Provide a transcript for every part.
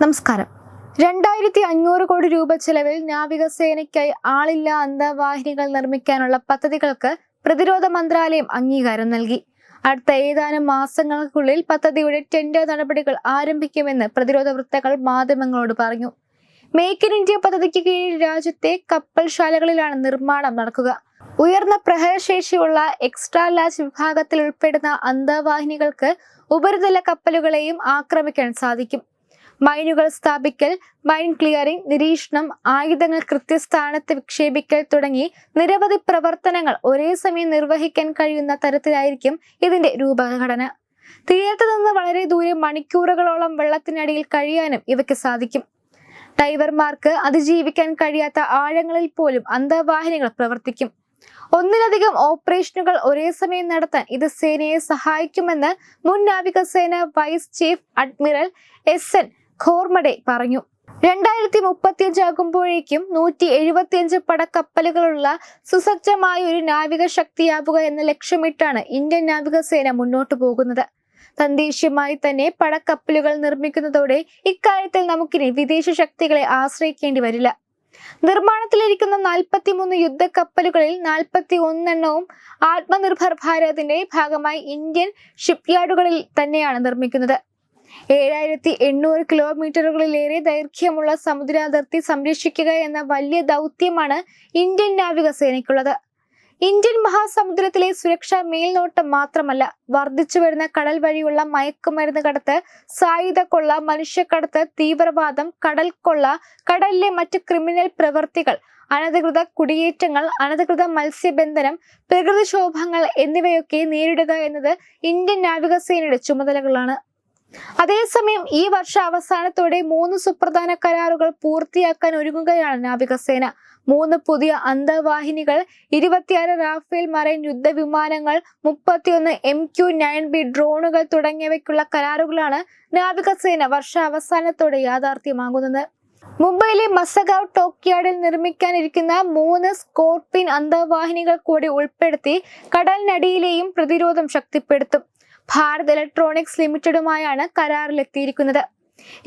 നമസ്കാരം. രണ്ടായിരത്തി അഞ്ഞൂറ് കോടി രൂപ ചെലവിൽ നാവികസേനയ്ക്കായി ആളില്ല അന്തവാഹിനികൾ നിർമ്മിക്കാനുള്ള പദ്ധതികൾക്ക് പ്രതിരോധ മന്ത്രാലയം അംഗീകാരം നൽകി. അടുത്ത ഏതാനും മാസങ്ങൾക്കുള്ളിൽ പദ്ധതിയുടെ ടെൻഡർ നടപടികൾ ആരംഭിക്കുമെന്ന് പ്രതിരോധ വൃത്തങ്ങൾ മാധ്യമങ്ങളോട് പറഞ്ഞു. മേക്ക് ഇൻ ഇന്ത്യ പദ്ധതിക്ക് കീഴിൽ രാജ്യത്തെ കപ്പൽശാലകളിലാണ് നിർമ്മാണം നടക്കുക. ഉയർന്ന പ്രഹരശേഷിയുള്ള എക്സ്ട്രാ ലാച്ച് വിഭാഗത്തിൽ ഉൾപ്പെടുന്ന അന്തവാഹിനികൾക്ക് ഉപരിതല കപ്പലുകളെയും ആക്രമിക്കാൻ സാധിക്കും. മൈനുകൾ സ്ഥാപിക്കൽ മൈൻ ക്ലിയറിംഗ് നിരീക്ഷണം ആയുധങ്ങൾ കൃത്യസ്ഥാനത്ത് വിക്ഷേപിക്കൽ തുടങ്ങി നിരവധി പ്രവർത്തനങ്ങൾ ഒരേ സമയം നിർവഹിക്കാൻ കഴിയുന്ന തരത്തിലായിരിക്കും ഇതിന്റെ രൂപഘടന. തീരത്ത് നിന്ന് വളരെ ദൂരെ മണിക്കൂറുകളോളം വെള്ളത്തിനടിയിൽ കഴിയാനും ഇവയ്ക്ക് സാധിക്കും. ഡൈവർമാർക്ക് അതിജീവിക്കാൻ കഴിയാത്ത ആഴങ്ങളിൽ പോലും അന്തർവാഹിനികൾ പ്രവർത്തിക്കും. ഒന്നിലധികം ഓപ്പറേഷനുകൾ ഒരേ സമയം നടത്താൻ ഇത് സേനയെ സഹായിക്കുമെന്ന് മുൻ നാവികസേന vice chief admiral S. N. Ghormade പറഞ്ഞു. രണ്ടായിരത്തി മുപ്പത്തിയഞ്ച് ആകുമ്പോഴേക്കും നൂറ്റി എഴുപത്തിയഞ്ച് പടക്കപ്പലുകളുള്ള സുസജ്ജമായ ഒരു നാവിക ശക്തിയാവുക എന്ന ലക്ഷ്യമിട്ടാണ് ഇന്ത്യൻ നാവികസേന മുന്നോട്ടു പോകുന്നത്. തദ്ദേശീയമായി തന്നെ പടക്കപ്പലുകൾ നിർമ്മിക്കുന്നതോടെ ഇക്കാര്യത്തിൽ നമുക്കിനി വിദേശ ശക്തികളെ ആശ്രയിക്കേണ്ടി വരില്ല. നിർമ്മാണത്തിലിരിക്കുന്ന നാൽപ്പത്തിമൂന്ന് യുദ്ധക്കപ്പലുകളിൽ നാൽപ്പത്തി ഒന്നെണ്ണവും ആത്മനിർഭർ ഭാരതിന്റെ ഭാഗമായി ഇന്ത്യൻ ഷിപ്പ്യാർഡുകളിൽ തന്നെയാണ് നിർമ്മിക്കുന്നത്. ഏഴായിരത്തി എണ്ണൂറ് കിലോമീറ്ററുകളിലേറെ ദൈർഘ്യമുള്ള സമുദ്രാതിർത്തി സംരക്ഷിക്കുക എന്ന വലിയ ദൗത്യമാണ് ഇന്ത്യൻ നാവികസേനയ്ക്കുള്ളത്. ഇന്ത്യൻ മഹാസമുദ്രത്തിലെ സുരക്ഷാ മേൽനോട്ടം മാത്രമല്ല വർദ്ധിച്ചു വരുന്ന കടൽ വഴിയുള്ള മയക്കുമരുന്ന് കടത്ത് സായുധ കൊള്ള മനുഷ്യക്കടത്ത് തീവ്രവാദം കടൽ കൊള്ള കടലിലെ മറ്റ് ക്രിമിനൽ പ്രവൃത്തികൾ അനധികൃത കുടിയേറ്റങ്ങൾ അനധികൃത മത്സ്യബന്ധനം പ്രകൃതിക്ഷോഭങ്ങൾ എന്നിവയൊക്കെ നേരിടുക എന്നത് ഇന്ത്യൻ നാവികസേനയുടെ ചുമതലകളാണ്. അതേസമയം ഈ വർഷ അവസാനത്തോടെ മൂന്ന് സുപ്രധാന കരാറുകൾ പൂർത്തിയാക്കാൻ ഒരുങ്ങുകയാണ് നാവികസേന. മൂന്ന് പുതിയ അന്തർവാഹിനികൾ ഇരുപത്തിയാറ് റാഫേൽ മറൈൻ യുദ്ധവിമാനങ്ങൾ മുപ്പത്തിയൊന്ന് എം ക്യു നയൻ ബി ഡ്രോണുകൾ തുടങ്ങിയവയ്ക്കുള്ള കരാറുകളാണ് നാവികസേന വർഷ അവസാനത്തോടെ യാഥാർത്ഥ്യമാകുന്നത്. മുംബൈയിലെ മസഗാവ് ടോക്യാർഡിൽ നിർമ്മിക്കാനിരിക്കുന്ന മൂന്ന് സ്കോർപിൻ അന്തർവാഹിനികൾ കൂടി ഉൾപ്പെടുത്തി കടലിനടിയിലെയും പ്രതിരോധം ശക്തിപ്പെടുത്തും. ഭാരത് ഇലക്ട്രോണിക്സ് ലിമിറ്റഡുമായാണ് കരാറിലെത്തിയിരിക്കുന്നത്.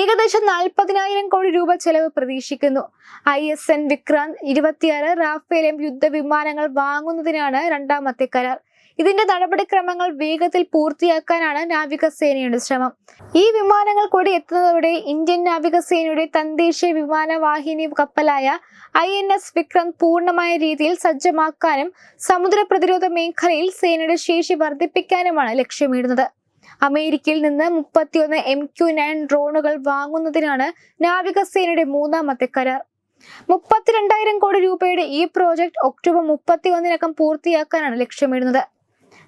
ഏകദേശം നാൽപ്പതിനായിരം കോടി രൂപ ചെലവ് പ്രതീക്ഷിക്കുന്നു. ഐ എസ് എൻ വിക്രാന്ത് ഇരുപത്തിയാറ് റാഫേൽ എം യുദ്ധവിമാനങ്ങൾ വാങ്ങുന്നതിനാണ് രണ്ടാമത്തെ കരാർ. ഇതിന്റെ നടപടിക്രമങ്ങൾ വേഗത്തിൽ പൂർത്തിയാക്കാനാണ് നാവികസേനയുടെ ശ്രമം. ഈ വിമാനങ്ങൾ കൂടി എത്തുന്നതോടെ ഇന്ത്യൻ നാവികസേനയുടെ തദ്ദേശീയ വിമാനവാഹിനി കപ്പലായ ഐ എൻ എസ് വിക്രം പൂർണമായ രീതിയിൽ സജ്ജമാക്കാനും സമുദ്ര പ്രതിരോധ മേഖലയിൽ സേനയുടെ ശേഷി വർദ്ധിപ്പിക്കാനുമാണ് ലക്ഷ്യമിടുന്നത്. അമേരിക്കയിൽ നിന്ന് മുപ്പത്തിയൊന്ന് എം ക്യു നയൻ ഡ്രോണുകൾ വാങ്ങുന്നതിനാണ് നാവികസേനയുടെ മൂന്നാമത്തെ കരാർ. മുപ്പത്തിരണ്ടായിരം കോടി രൂപയുടെ ഈ പ്രോജക്ട് ഒക്ടോബർ മുപ്പത്തി ഒന്നിനകം പൂർത്തിയാക്കാനാണ് ലക്ഷ്യമിടുന്നത്.